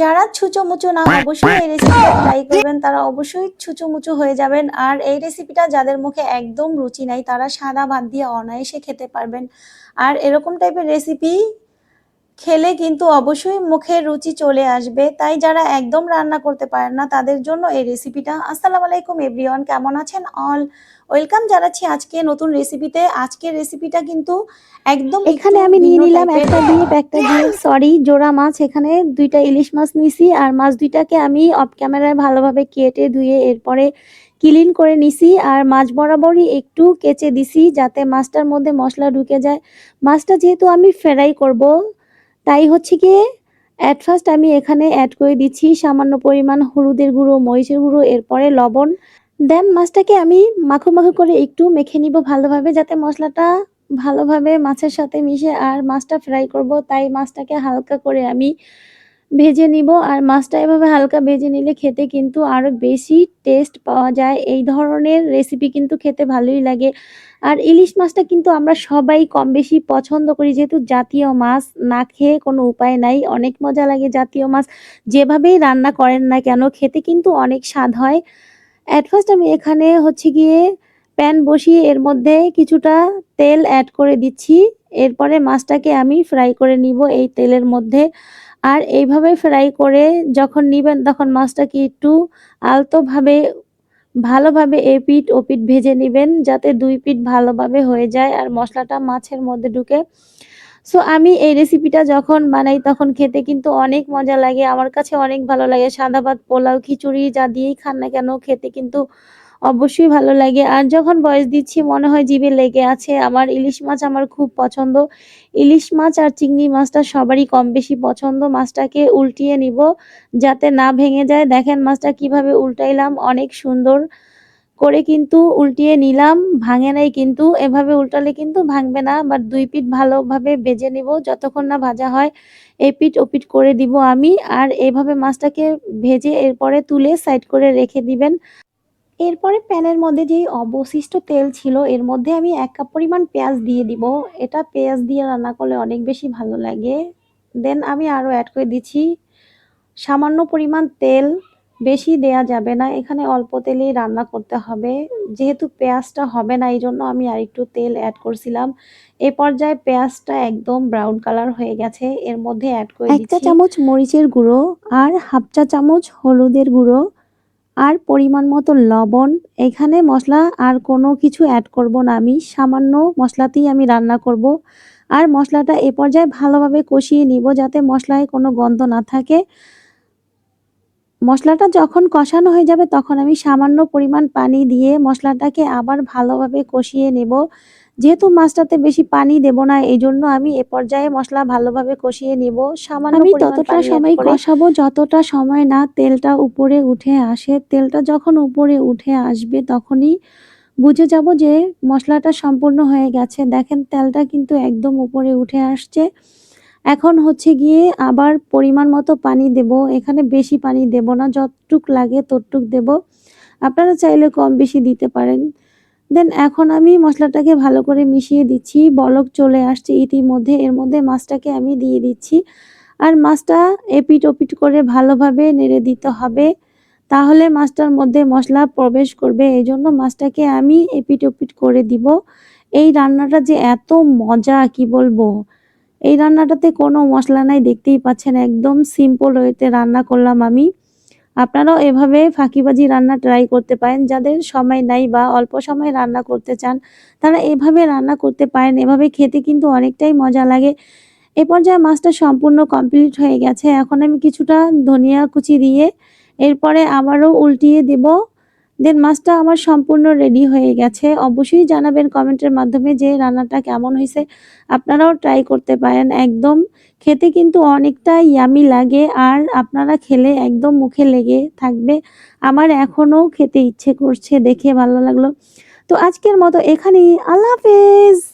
যারা ছুচোমুচো না অবশ্যই এই রেসিপিটা ট্রাই করবেন। তারা অবশ্যই ছুচোমুচো হয়ে যাবেন। আর এই রেসিপিটা যাদের মুখে একদম রুচি নাই তারা সাদা ভাত দিয়ে অনায়াসে খেতে পারবেন। আর এরকম টাইপের রেসিপি খেলে কিন্তু অবশ্যই মুখের রুচি চলে আসবে। তাই যারা একদম রান্না করতে পারেন না তাদের জন্য এই রেসিপিটা আসসালামু আলাইকুম এভরিওয়ান কেমন আছেন অল ওয়েলকাম জানাচ্ছি আজকে নতুন রেসিপিতে আজকের রেসিপিটা কিন্তু একদম এখানে আমি নিয়ে নিলাম একটা ডিপ একটা দিয়ে সরি জোড়া মাছ। এখানে দুইটা ইলিশ মাছ নিছি আর মাছ দুইটাকে আমি অফ ক্যামেরায় ভালোভাবে কেটে ধুয়ে এরপরে ক্লিন করে নিছি আর মাছ বরাবরই একটু কেচে দিছি যাতে মাছটার মধ্যে মশলা ঢুকে যায়। মাছটা যেহেতু আমি ফ্রাই করব তাই হচ্ছে গিয়ে অ্যাট ফার্স্ট আমি এখানে অ্যাড করে দিচ্ছি সামান্য পরিমাণ হলুদের গুঁড়ো, মরিচের গুঁড়ো, এরপরে লবণ। দেন মাছটাকে আমি মাখো মাখো করে একটু মেখে নিব ভালোভাবে যাতে মশলাটা ভালোভাবে মাছের সাথে মিশে আর মাছটা ফ্রাই করব। তাই মাছটাকে হালকা করে আমি ভেজে নিব। আর মাছটা এভাবে হালকা ভেজে নিলে খেতে কিন্তু আরও বেশি টেস্ট পাওয়া যায়। এই ধরনের রেসিপি কিন্তু খেতে ভালোই লাগে। আর ইলিশ মাছটা কিন্তু আমরা সবাই কম বেশি পছন্দ করি। যেহেতু জাতীয় মাছ, না খেয়ে কোনো উপায় নাই। অনেক মজা লাগে জাতীয় মাছ। যেভাবেই রান্না করেন না কেন, খেতে কিন্তু অনেক স্বাদ হয়। অ্যাট ফার্স্ট আমি এখানে হচ্ছে গিয়ে প্যান বসিয়ে এর মধ্যে কিছুটা তেল অ্যাড করে দিচ্ছি। এরপরে মাছটাকে আমি ফ্রাই করে নিব এই তেলের মধ্যে। আর এইভাবে ফ্রাই করে যখন নিবেন, তখন মাছটাকে একটু আলতোভাবে ভালোভাবে এ পিঠ ও পিঠ ভেজে নেবেন যাতে দুই পিঠ ভালোভাবে হয়ে যায় আর মশলাটা মাছের মধ্যে ঢুকে। সো আমি এই রেসিপিটা যখন বানাই তখন খেতে কিন্তু অনেক মজা লাগে। আমার কাছে অনেক ভালো লাগে। সাদা ভাত, পোলাও, খিচুড়ি যা দিয়েই খান না কেন, খেতে কিন্তু অবশ্যই ভালো লাগে। আর যখন বয়স দিচ্ছি, মনে হয় জিভে লেগে আছে। আমার ইলিশ মাছ আমার খুব পছন্দ। ইলিশ মাছ আর চিংড়ি মাছটা সবারই কম বেশি পছন্দ। মাছটাকে উল্টিয়ে নিব যাতে না ভেঙে যায়। দেখেন মাছটা কীভাবে উল্টাইলাম, অনেক সুন্দর করে কিন্তু উল্টিয়ে নিলাম। ভাঙে নাই কিন্তু, এভাবে উল্টালে কিন্তু ভাঙবে না। বাট দুই পিঠ ভালোভাবে ভেজে নিব, যতক্ষণ না ভাজা হয় এই পিঠ ওপিঠ করে দিব আমি। আর এভাবে মাছটাকে ভেজে এরপরে তুলে সাইড করে রেখে দিবেন। এরপরে প্যানের মধ্যে যেই অবশিষ্ট তেল ছিল এর মধ্যে আমি এক কাপ পরিমাণ পেঁয়াজ দিয়ে দিব। এটা পেঁয়াজ দিয়ে রান্না করলে অনেক বেশি ভালো লাগে। দেন আমি আরও অ্যাড করে দিচ্ছি সামান্য পরিমাণ তেল বেশি দেয়া যাবে না এখানে অল্প তেলেই রান্না করতে হবে। যেহেতু পেঁয়াজটা হবে না এই জন্য আমি আর একটু তেল অ্যাড করছিলাম। এ পর্যায়ে পেঁয়াজটা একদম ব্রাউন কালার হয়ে গেছে এর মধ্যে অ্যাড করে এক চা চামচ মরিচের গুঁড়ো আর হাফ চা চামচ হলুদের গুঁড়ো। আর পরিমাণ মতো লবণ। এখানে মশলা আর কোনো কিছু অ্যাড করব না আমি। সামান্য মশলাতেই আমি রান্না করব। আর মশলাটা এ পর্যায়ে ভালোভাবে কষিয়ে নিব যাতে মশলায় কোনো গন্ধ না থাকে। মশলাটা যখন কষানো হয়ে যাবে তখন আমি সামান্য পরিমাণ পানি দিয়ে মশলাটাকে আবার ভালোভাবে কষিয়ে নেব। যেহেতু মাছটাতে বেশি পানি দেব না এই জন্য আমি এ পর্যায়ে মশলা ভালোভাবে কষিয়ে নিব। সামান্য আমি ততটা সময় কষাবো যতটা সময় না তেলটা উপরে উঠে আসে। তেলটা যখন উপরে উঠে আসবে তখনই বুঝে যাব যে মশলাটা সম্পূর্ণ হয়ে গেছে। দেখেন তেলটা কিন্তু একদম উপরে উঠে আসছে। এখন হচ্ছে গিয়ে আবার পরিমাণ মতো পানি দেব। এখানে বেশি পানি দেব না যতটুক লাগে ততটুক দেব। আপনারা চাইলে কম বেশি দিতে পারেন। দেন এখন আমি মশলাটাকে ভালো করে মিশিয়ে দিচ্ছি, বলক চলে আসছে ইতিমধ্যে, এর মধ্যে মাছটাকে আমি দিয়ে দিচ্ছি। আর মাছটা এপিট ওপিট করে ভালোভাবে নেড়ে দিতে হবে, তাহলে মাছটার মধ্যে মশলা প্রবেশ করবে। এই জন্য মাছটাকে আমি এপিট ওপিট করে দিব। এই রান্নাটা যে এত মজা, কি বলব? এই রান্নাটাতে কোনো মশলা নাই, দেখতেই পাচ্ছেন, একদম সিম্পল ওয়েতে রান্না করলাম আমি। আপনারাও এভাবে ফাঁকিবাজি রান্না ট্রাই করতে পারেন। যাদের সময় নাই বা অল্প সময় রান্না করতে চান, তারা এভাবে রান্না করতে পারেন। এভাবে খেতে কিন্তু অনেকটাই মজা লাগে। এ পর্যায়ে মাছটা সম্পূর্ণ কমপ্লিট হয়ে গেছে। এখন আমি কিছুটা ধনিয়া কুচি দিয়ে এরপরে আবারও উল্টিয়ে দেব। দেন মাছটা আমার সম্পূর্ণ রেডি হয়ে গেছে। অবশ্যই জানাবেন কমেন্টের মাধ্যমে যে রান্নাটা কেমন হয়েছে। আপনারাও ট্রাই করতে পারেন। একদম খেতে কিন্তু অনেকটা ইয়ামি লাগে আর আপনারা খেলে একদম মুখে লেগে থাকবে। আমার এখনও খেতে ইচ্ছে করছে, দেখে ভালো লাগল। তো আজকের মতো এখানেই। আল্লাহ হাফেজ!